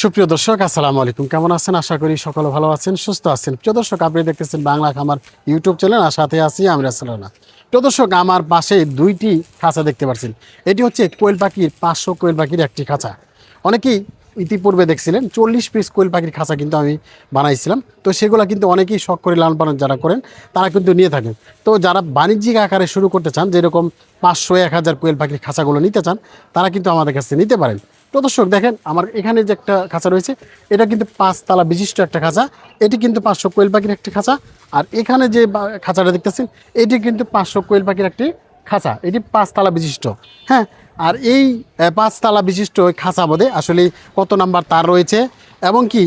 সুপ্রিয় দর্শক, আসসালামু আলাইকুম। কেমন আছেন? আশা করি সকলে ভালো আছেন, সুস্থ আছেন। প্রিয় দর্শক, আপনি দেখতেছেন বাংলা খামার ইউটিউব চ্যানেল। আর সাথে আছি আমি রাসেলানা প্রিয় দর্শক, আমার পাশে দুইটি খাঁচা দেখতে পাচ্ছেন। এটি হচ্ছে কোয়েল পাখির পাঁচশো কোয়েল পাখির একটি খাঁচা। অনেকেই ইতিপূর্বে দেখছিলেন, চল্লিশ পিস কোয়েল পাখির খাঁচা কিন্তু আমি বানাইছিলাম। তো সেগুলো কিন্তু অনেকেই শখ করে লালন পালন যারা করেন, তারা কিন্তু নিয়ে থাকেন। তো যারা বাণিজ্যিক আকারে শুরু করতে চান, যেরকম পাঁচশো, এক হাজার কোয়েল পাখির খাঁচাগুলো নিতে চান, তারা কিন্তু আমাদের কাছে নিতে পারেন। তো দর্শক দেখেন, আমার এখানে যে একটা খাঁচা রয়েছে, এটা কিন্তু পাঁচতলা বিশিষ্ট একটা খাঁচা। এটি কিন্তু পাঁচশো কোয়েল পাখির একটি খাঁচা। আর এখানে যে খাঁচাটা দেখতেছেন, এটি কিন্তু পাঁচশো কোয়েল পাখির একটি খাঁচা। এটি পাঁচতলা বিশিষ্ট। হ্যাঁ আর এই পাঁচতলা বিশিষ্ট ওই খাঁচা বোধে আসলে কত নাম্বার তার রয়েছে এবং কি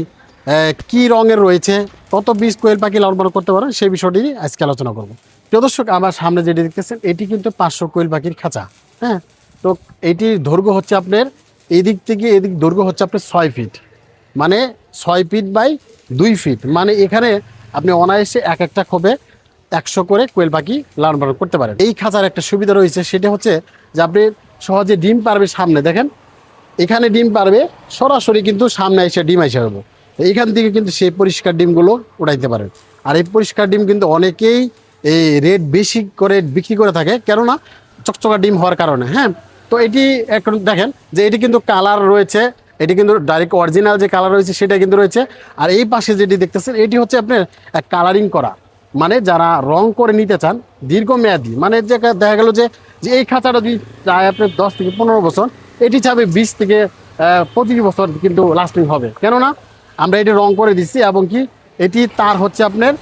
কি রঙের রয়েছে, কত বীজ কোয়েল পাখি লালন করতে পারেন সেই বিষয়টি আজকে আলোচনা করব। প্রিয় দর্শক, আমার সামনে যেটি দেখতেছেন, এটি কিন্তু পাঁচশো কোয়েল পাখির খাঁচা। হ্যাঁ তো এটির দৈর্ঘ্য হচ্ছে আপনার এদিক থেকে এদিক দৈর্ঘ্য হচ্ছে আপনার ছয় ফিট মানে ছয় ফিট বাই দুই ফিট মানে এখানে আপনি অনায়াসে এক একটা খোপে একশো করে কোয়েল পাখি লালন পালন করতে পারেন। এই খাঁচার একটা সুবিধা রয়েছে, সেটা হচ্ছে যে আপনি সহজে ডিম পারবে সামনে, দেখেন। এখানে ডিম পারবে, সরাসরি কিন্তু সামনে এসে ডিম এসে হবে এইখান থেকে কিন্তু সেই পরিষ্কার ডিমগুলো উঠাইতে পারেন আর এই পরিষ্কার ডিম কিন্তু অনেকেই এই রেট বেশি করে বিক্রি করে থাকে, কেননা চকচকা ডিম হওয়ার কারণে হ্যাঁ? তো এটি এখন দেখেন যে এটি কিন্তু কালার রয়েছে, এটি কিন্তু ডাইরেক্ট অরিজিনাল যে কালার রয়েছে সেটা কিন্তু রয়েছে। আর এই পাশে যেটি দেখতেছেন, এটি হচ্ছে আপনার কালারিং করা। মানে যারা রং করে নিতে চান, দীর্ঘমেয়াদী মানে যে দেখা গেল যে এই খাঁচাটা যদি চায় আপনার দশ থেকে পনেরো বছর, এটি চাবে বিশ থেকে পঁচিশ বছর কিন্তু লাস্টিং হবে। কেননা আমরা এটি রং করে দিচ্ছি এবং কি এটি তার হচ্ছে আপনার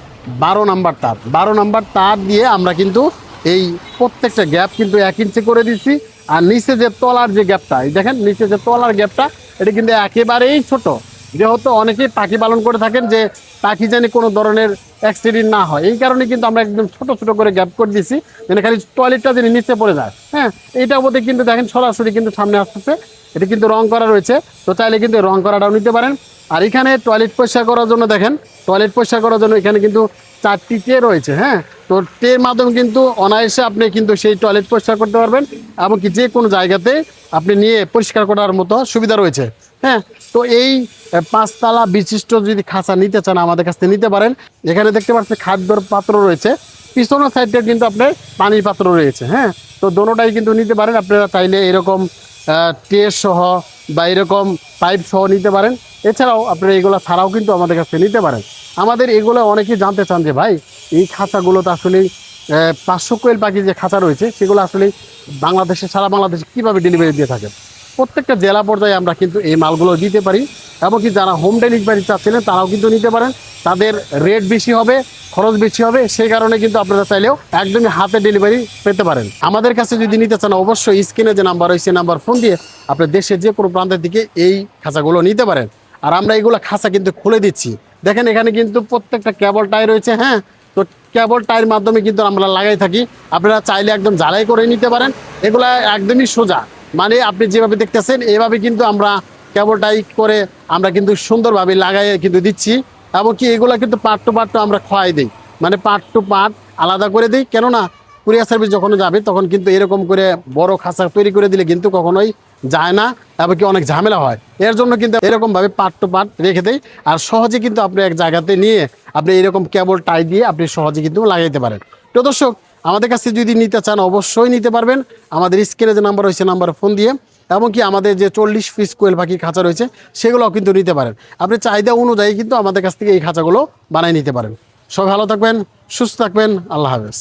বারো নাম্বার তার। বারো নাম্বার তার দিয়ে আমরা কিন্তু এই প্রত্যেকটা গ্যাপ কিন্তু এক ইঞ্চি করে দিচ্ছি। আর নিচে যে তলার যে গ্যাপটা এই দেখেন, নিচে যে তলার গ্যাপটা এটা কিন্তু একেবারেই ছোট। যেহেতু অনেকেই পাখি পালন করে থাকেন যে পাখি যেন কোনো ধরনের অ্যাক্সিডেন্ট না হয়। এই কারণে কিন্তু আমরা একদম ছোট ছোট করে গ্যাপ করে দিছি মানে খালি টয়লেটটা যেন নিচে পড়ে যায়। হ্যাঁ এইটার মধ্যে কিন্তু দেখেন সরাসরি কিন্তু সামনে আসতেছে। এটা কিন্তু রং করা রয়েছে। তো চাইলে কিন্তু রং করাটাও নিতে পারেন। আর এখানে টয়লেট পরিষ্কার করার জন্য দেখেন টয়লেট পরিষ্কার করার জন্য এখানে কিন্তু চারটি টে রয়েছে হ্যাঁ। তো টের মাধ্যমে কিন্তু অনায়াসে আপনি কিন্তু সেই টয়লেট পরিষ্কার করতে পারবেন এমনকি যে কোনো জায়গাতে আপনি নিয়ে পরিষ্কার করার মতো সুবিধা রয়েছে হ্যাঁ। তো এই পাঁচতলা বিশিষ্ট যদি খাঁচা নিতে চান আমাদের কাছ থেকে নিতে পারেন। এখানে দেখতে পাচ্ছেন খাদ্যর পাত্র রয়েছে। পিছনের সাইডে কিন্তু আপনার পানির পাত্র রয়েছে হ্যাঁ? তো দোনোটাই কিন্তু নিতে পারেন। আপনারা চাইলে এরকম টে সহ বা এরকম পাইপ সহ নিতে পারেন। এছাড়াও আপনারা এগুলো ছাড়াও কিন্তু আমাদের কাছ থেকে নিতে পারেন। আমাদের এগুলো অনেকেই জানতে চান যে, ভাই, এই খাঁচাগুলো তো আসলে পাঁচশো কোয়েল পাখি যে খাঁচা রয়েছে, সেগুলো আসলে বাংলাদেশে, সারা বাংলাদেশে কীভাবে ডেলিভারি দিয়ে থাকেন? প্রত্যেকটা জেলা পর্যায়ে আমরা কিন্তু এই মালগুলো দিতে পারি। এমনকি যারা হোম ডেলিভারি চাচ্ছিলেন, তারাও কিন্তু নিতে পারেন। তাদের রেট বেশি হবে, খরচ বেশি হবে, সেই কারণে কিন্তু আপনারা চাইলেও একদমই হাতে ডেলিভারি পেতে পারেন। আমাদের কাছে যদি নিতে চান, অবশ্যই স্ক্রিনে যে নাম্বার রয়েছে নাম্বার ফোন দিয়ে আপনার দেশের যে কোনো প্রান্তের দিকে এই খাঁচাগুলো নিতে পারেন। আর আমরা এইগুলো খাঁচা কিন্তু খুলে দিচ্ছি। দেখেন, এখানে কিন্তু প্রত্যেকটা কেবল টাই রয়েছে হ্যাঁ? তো কেবল টাইয়ের মাধ্যমে কিন্তু আমরা লাগাই থাকি। আপনারা চাইলে একদম জ্বালাই করে নিতে পারেন। এগুলা একদমই সোজা। মানে আপনি যেভাবে দেখতেছেন, এভাবে কিন্তু আমরা কেবল করে আমরা কিন্তু সুন্দরভাবে লাগাই কিন্তু দিচ্ছি এমনকি এগুলো কিন্তু পার্ট টু পার্ট আমরা খোয়াই দিই। মানে পার্ট টু পার্ট আলাদা করে দিই, কেননা কুরিয়ার সার্ভিস যখন যাবে তখন কিন্তু এরকম করে বড় খাঁচা তৈরি করে দিলে কিন্তু কখনোই যায় না এমনকি অনেক ঝামেলা হয়। এর জন্য কিন্তু এরকমভাবে পার্ট টু পার্ট রেখে দেয় আর সহজে কিন্তু আপনি এক জায়গাতে নিয়ে আপনি এরকম কেবল টাই দিয়ে আপনি সহজে কিন্তু লাগাইতে পারেন। তো দর্শক আমাদের কাছে যদি নিতে চান, অবশ্যই নিতে পারবেন। আমাদের স্ক্রিনে যে নাম্বার রয়েছে, নাম্বার ফোন দিয়ে এমনকি আমাদের যে চল্লিশ পিস কোয়েল পাখি খাঁচা রয়েছে, সেগুলোও কিন্তু নিতে পারেন। আপনি চাহিদা অনুযায়ী কিন্তু আমাদের কাছ থেকে এই খাঁচাগুলো বানিয়ে নিতে পারেন। সব ভালো থাকবেন, সুস্থ থাকবেন, আল্লাহ হাফেজ।